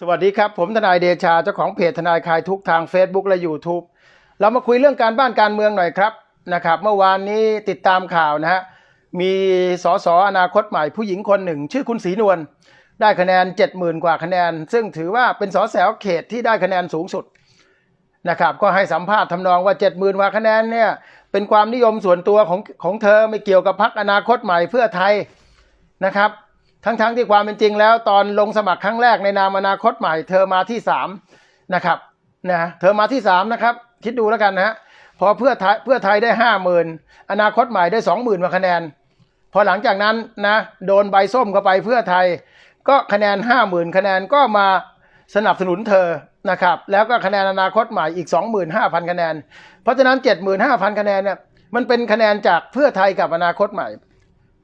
สวัสดีครับ ผมทนายเดชาเจ้าของเพจทนายคลายทุกทาง Facebook และ YouTube เรามาคุยเรื่องการบ้านการเมืองหน่อยครับนะครับ เมื่อวานนี้ติดตามข่าวนะฮะมีสสอนาคตใหม่ผู้หญิงคนหนึ่ง ชื่อคุณศรีนวลได้คะแนน 70,000 กว่าคะแนน ซึ่งถือว่าเป็นสสเขตที่ได้คะแนนสูงสุดนะครับก็ให้สัมภาษณ์ทำนองว่า 70,000กว่าคะแนนเนี่ยเป็นความนิยมส่วนตัวของของเธอไม่เกี่ยวกับพรรคอนาคตใหม่เพื่อไทยนะครับ ทั้งๆทที่ความเป็นจริงแล้ว ตอนลงสมัครครั้งแรกในนามอนาคตใหม่ เธอมาที่สามนะครับนะเธอมาที่สามนะครับ คิดดูแล้วกันนะฮะพอเพื่อไทยเพื่อไทยได้ห้าหมื่นอนาคตใหม่ได้สองหมื่นมาคะแนน พอหลังจากนั้นนะโดนใบส้มเข้าไปเพื่อไทย ก็คะแนนห้าหมื่นคะแนนก็มาสนับสนุนเธอนะครับ แล้วก็คะแนนอนาคตใหม่อีก 25,000 คะแนน เพราะฉะนั้น 75,000 คะแนนเนี่ยมันเป็นคะแนนจากเพื่อไทยกับอนาคตใหม่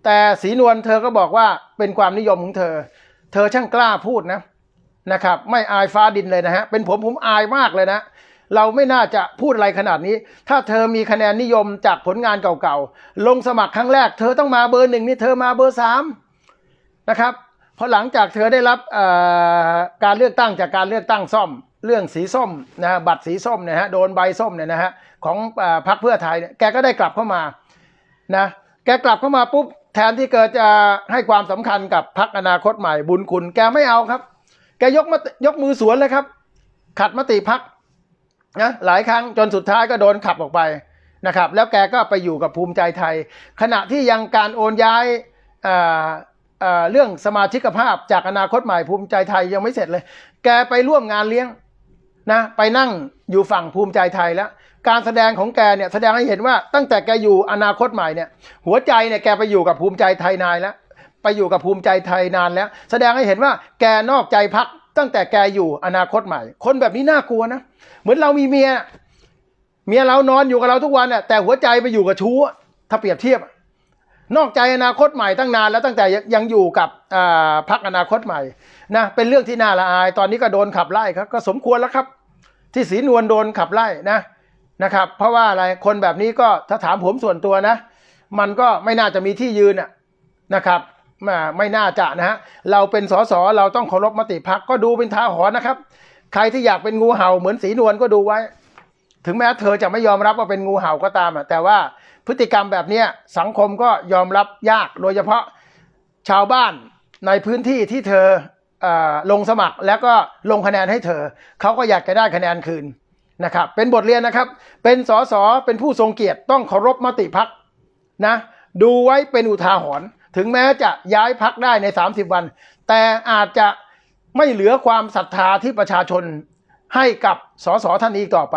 แต่สีนวลเธอก็บอกว่าเป็นความนิยมของเธอ เธอช่างกล้าพูดนะนะครับ ไม่อายฟ้าดินเลยนะฮะเป็นผมผมอายมากเลยนะ เราไม่น่าจะพูดอะไรขนาดนี้ ถ้าเธอมีคะแนนนิยมจากผลงานเก่าๆลงสมัครครั้งแรก เธอต้องมาเบอร์หนึ่งนี่เธอมาเบอร์สามนะครับพอหลังจากเธอได้รับการเลือกตั้งจากการเลือกตั้งซ่อม เรื่องสีส้มนะฮะบัตรสีส้มเนี่ยฮะโดนใบส้มเนี่ยนะฮะของอพรรคเพื่อไทยเนี่ยแกก็ได้กลับเข้ามานะแกกลับเข้ามาปุ๊บ แทนที่เกิดจะให้ความสำคัญกับพรรคอนาคตใหม่บุญคุณ แกไม่เอาครับ แกยกมยกมือสวนเลยครับ ขัดมติพักนะหลายครั้งจนสุดท้ายก็โดนขับออกไปนะครับ แล้วแกก็ไปอยู่กับภูมิใจไทย ขณะที่ยังการโอนย้ายเรื่องสมาชิกภาพจากอนาคตใหม่ภูมิใจไทยยังไม่เสร็จเลย แกไปร่วมงานเลี้ยง นะไปนั่งอยู่ฝั่งภูมิใจไทยแล้ว การแสดงของแกเนี่ยแสดงให้เห็นว่าตั้งแต่แกอยู่อนาคตใหม่เนี่ย หัวใจเนี่ยแกไปอยู่กับภูมิใจไทยนายแล้วไปอยู่กับภูมิใจไทยนานแล้ว แสดงให้เห็นว่าแกนอกใจพักตั้งแต่แกอยู่อนาคตใหม่ คนแบบนี้น่ากลัวนะ เหมือนเรามีเมีย เมียเรานอนอยู่กับเราทุกวันน่ะแต่หัวใจไปอยู่กับชู้ถ้าเปรียบเทียบ นอกใจอนาคตใหม่ตั้งนานแล้วตั้งแต่ยังอยู่กับอ่าพักอนาคตใหม่นะเป็นเรื่องที่น่าละอาย ตอนนี้ก็โดนขับไล่ครับก็สมควรแล้วครับ ที่ศรีนวลโดนขับไล่นะนะครับ เพราะว่าอะไรคนแบบนี้ก็ถ้าถามผมส่วนตัวนะ มันก็ไม่น่าจะมีที่ยืนอะนะครับไม่น่าจะนะฮะเราเป็นสสเราต้องเคารพมติพักก็ดูเป็นท้าหรณ์นะครับ ใครที่อยากเป็นงูเห่าเหมือนสีนวลก็ดูไว้ ถึงแม้เธอจะไม่ยอมรับว่าเป็นงูเห่าก็ตามอะแต่ว่าพฤติกรรมแบบเนี้ยสังคมก็ยอมรับยาก โดยเฉพาะชาวบ้านในพื้นที่ที่เธออลงสมัครแล้วก็ลงคะแนนให้เธอ เขาก็อยากจะได้คะแนนคืนนะครับ เป็นบทเรียนนะครับ เป็นสสเป็นผู้ทรงเกียรติต้องเคารพมติพักนะ ดูไว้เป็นอุทาหรณ์ถึงแม้จะย้ายพักได้ใน 30 วัน แต่อาจจะไม่เหลือความศรัทธาที่ประชาชนให้กับสสท่านนี้ต่อไป